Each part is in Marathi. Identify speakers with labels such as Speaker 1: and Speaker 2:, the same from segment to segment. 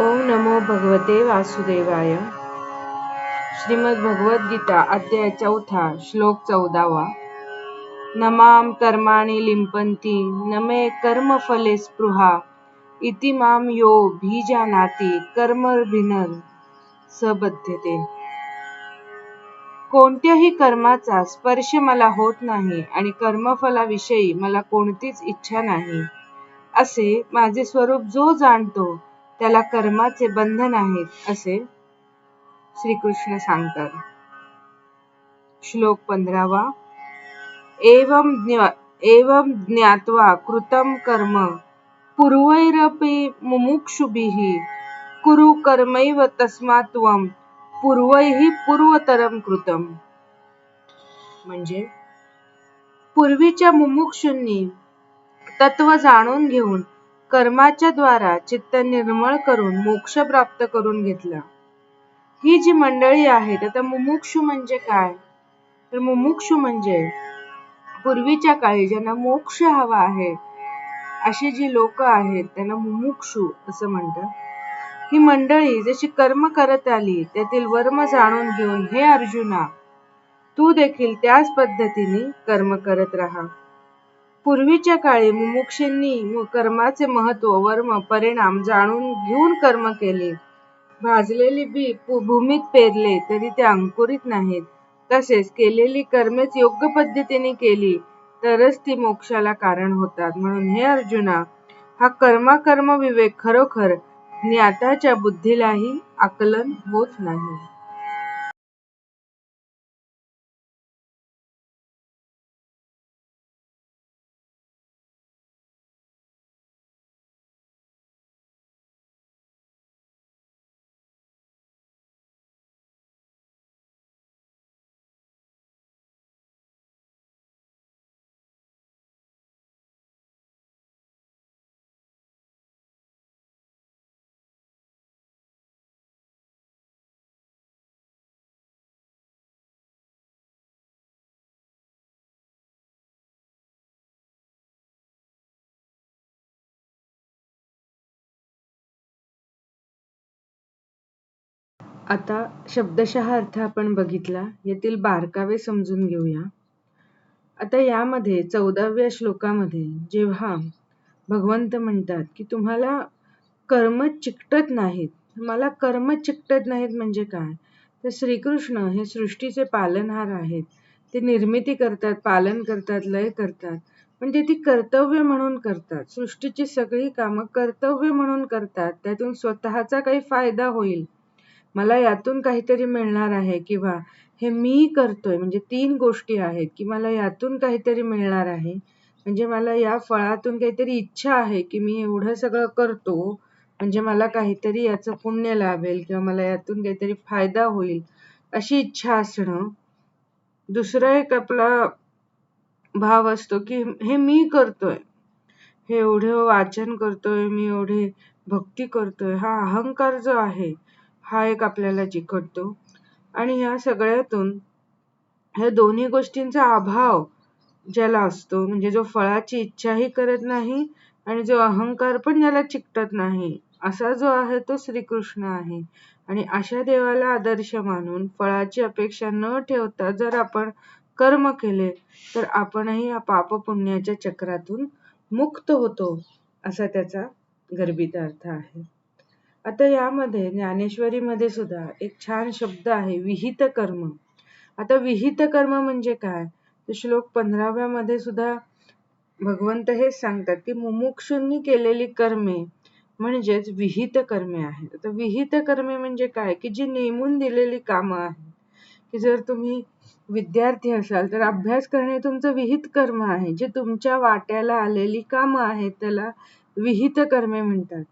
Speaker 1: ओम नमो भगवते वासुदेवाय. श्रीमद भगवद्गीता अध्याय चौथा श्लोक चौदावा. नमाम कर्माणि लिंपंती नमे कर्मफले स्पृहा इति माम यो बीजानाती कर्मभिनर सबद्धते. कोणत्याही कर्माचा स्पर्श मला होत नाही आणि कर्मफलाविषयी मला कोणतीच इच्छा नाही असे माझे स्वरूप जो जाणतो त्याला कर्माचे बंधन आहेत असे श्रीकृष्ण सांगतात. श्लोक पंधरावा. एवं एवं ज्ञात्वा कृतम कर्म पूर्वैरपि मुमुक्षुभिः कुरु कर्मैव तस्मात् त्वं पूर्वैः पूर्वतरम कृतम. म्हणजे पूर्वीच्या मुमुक्षूंनी तत्व जाणून घेऊन कर्माच्या द्वारा चित्त निर्मळ करून मोक्ष प्राप्त करून घेतला. ही जी मंडळी आहे आता मुमुक्षु म्हणजे काय? तर मुमुक्षु म्हणजे पूर्वीच्या काळी ज्यांना मोक्ष हवा आहे अशी जी लोक आहेत त्यांना मुमुक्षु असं म्हणतात. ही मंडळी जशी कर्म करत आली त्यातील वर्म जाणून घेऊन हे अर्जुना तू देखील त्याच पद्धतीने कर्म करत राहा. पूर्वीच्या काळी मुमुक्षींनी कर्माचे महत्त्व वर्म परिणाम जाणून घेऊन कर्म केले. भाजलेली बी भूमीत पेरले तरी ते अंकुरित नाहीत. तसेच केलेली कर्मेच योग्य पद्धतीने केली तरच ती मोक्षाला कारण होतात. म्हणून हे अर्जुना हा कर्म विवेक खरोखर ज्ञाताच्या बुद्धीलाही आकलन होत नाही. आता शब्दशः अर्थ आपण बघितला येथील बारकावे समजून घेऊया. आता यामध्ये चौदाव्या श्लोकामध्ये जेव्हा भगवंत म्हणतात की तुम्हाला कर्म चिकटत नाहीत. मला कर्म चिकटत नाहीत म्हणजे काय? तर श्रीकृष्ण हे सृष्टीचे पालनहार आहेत. ते निर्मिती करतात पालन करतात लय करतात. पण ते ती कर्तव्य म्हणून करतात. सृष्टीची सगळी कामं कर्तव्य म्हणून करतात. त्यातून स्वतःचा काही फायदा होईल. मला यातून काहीतरी मिळणार आहे किंवा हे मी करतोय म्हणजे तीन गोष्टी आहेत की मला यातून काहीतरी मिळणार आहे. म्हणजे मला या फळातून काहीतरी इच्छा आहे की मी एवढं सगळं करतो म्हणजे मला काहीतरी याचं पुण्य लाभेल किंवा मला यातून काहीतरी फायदा होईल अशी इच्छा असणं. दुसरा एक आपला भाव असतो की हे मी करतोय. हे एवढं वाचन करतोय मी एवढे भक्ती करतोय हा अहंकार जो आहे हा एक आपल्याला चिकटतो. आणि या सगळ्यातून ह्या दोन्ही गोष्टींचा अभाव ज्याला असतो म्हणजे जो फळाची इच्छाही करत नाही आणि जो अहंकार पण ज्याला चिकटत नाही असा जो आहे तो श्रीकृष्ण आहे. आणि अशा देवाला आदर्श मानून फळाची अपेक्षा न ठेवता जर आपण कर्म केले तर आपणही या पाप पुण्याच्या चक्रातून मुक्त होतो असा त्याचा गर्भित अर्थ आहे. आता यामध्ये ज्ञानेश्वरीमध्ये सुद्धा एक छान शब्द आहे विहित कर्म. आता विहित कर्म म्हणजे काय? श्लोक पंधराव्या मध्ये सुद्धा भगवंत हेच सांगतात की मुमुक्षूंनी केलेली कर्मे म्हणजेच विहित कर्मे आहेत. आता विहित कर्मे म्हणजे काय? की जी नेमून दिलेली कामं आहेत. की जर तुम्ही विद्यार्थी असाल तर अभ्यास करणे तुमचं विहित कर्म आहे. जे तुमच्या वाट्याला आलेली कामं आहेत त्याला विहित कर्मे म्हणतात.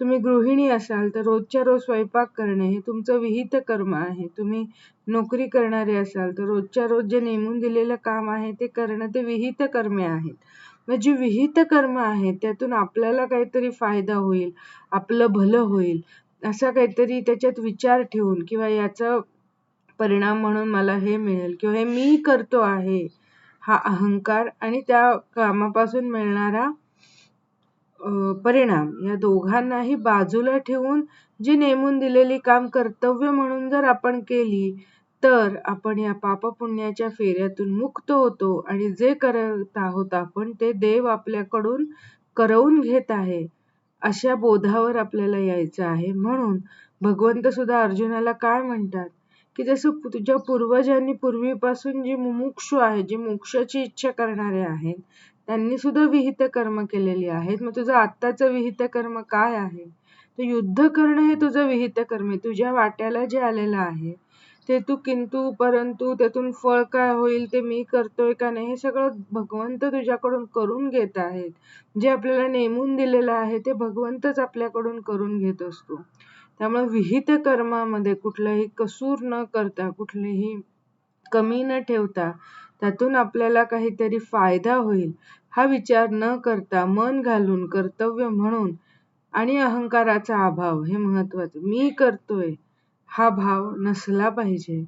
Speaker 1: तुम्ही गृहिणी असाल तर रोजच्या रोज स्वयंपाक करणे हे तुमचं विहित कर्म आहे. तुम्ही नोकरी करणारे असाल तर रोजच्या रोज जे नेमून दिलेलं काम आहे ते करणं ते विहित कर्मे आहेत. मग जी विहित कर्म आहेत त्यातून आपल्याला काहीतरी फायदा होईल आपलं भलं होईल असा काहीतरी त्याच्यात विचार ठेवून किंवा याचा परिणाम म्हणून मला हे मिळेल किंवा हे मी करतो आहे हा अहंकार आणि त्या कामापासून मिळणारा परिणाम. या दोघांनाही बाजूला ठेवून जी नेमून दिलेली काम कर्तव्य म्हणून जर आपण केली तर आपण या पापपुण्याच्या फेऱ्यातून मुक्त होतो आणि जे करत आहोत आपण ते देव आपल्याकडून करवून घेत आहे अशा बोधावर आपल्याला यायचं आहे. म्हणून भगवंत सुद्धा अर्जुनाला काय म्हणतात? की जसं तुझ्या पूर्वजांनी पूर्वीपासून जी मुमुक्षु आहे जी मोक्षाची इच्छा करणारे आहेत त्यांनी सुद्धा विहित कर्म केलेली आहेत. मग तुझं आत्ताचं विहित कर्म काय आहे? तर युद्ध करणं हे तुझं विहित कर्म आहे. तुझ्या वाट्याला जे आलेलं आहे ते तू किंतु परंतु त्यातून फळ काय होईल ते मी करतोय का नाही हे सगळं भगवंत तुझ्याकडून करून घेत आहेत. जे आपल्याला नेमून दिलेलं आहे ते भगवंतच आपल्याकडून करून घेत असतो. त्यामुळे विहित कर्मामध्ये कुठलाही कसूर न करता कुठलीही कमी न ठेवता त्यातून आपल्याला काहीतरी फायदा होईल. हा विचार न करता मन घालून कर्तव्य म्हणून आणि अहंकाराचा अभाव हे महत्वाचं मी करतोय हा भाव नसला पाहिजे.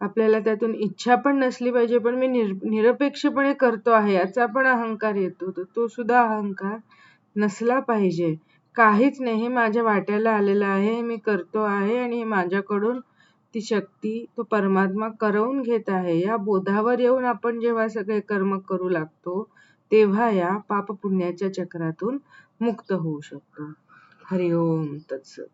Speaker 1: आपल्याला त्यातून इच्छा पण नसली पाहिजे पण मी निर निरपेक्षपणे करतो आहे याचा पण अहंकार येतो. तर तो सुद्धा अहंकार नसला पाहिजे. काहीच नाही हे माझ्या वाट्याला आलेलं आहे हे मी करतो आहे आणि हे माझ्याकडून ती शक्ती तो परमात्मा करवून घेत आहे. या बोधावर येऊन आपण जेव्हा सगळे कर्म करू लागतो तेव्हा या पाप पुण्याच्या चक्रातून मुक्त होऊ शकतो. हरिओम तत्सत.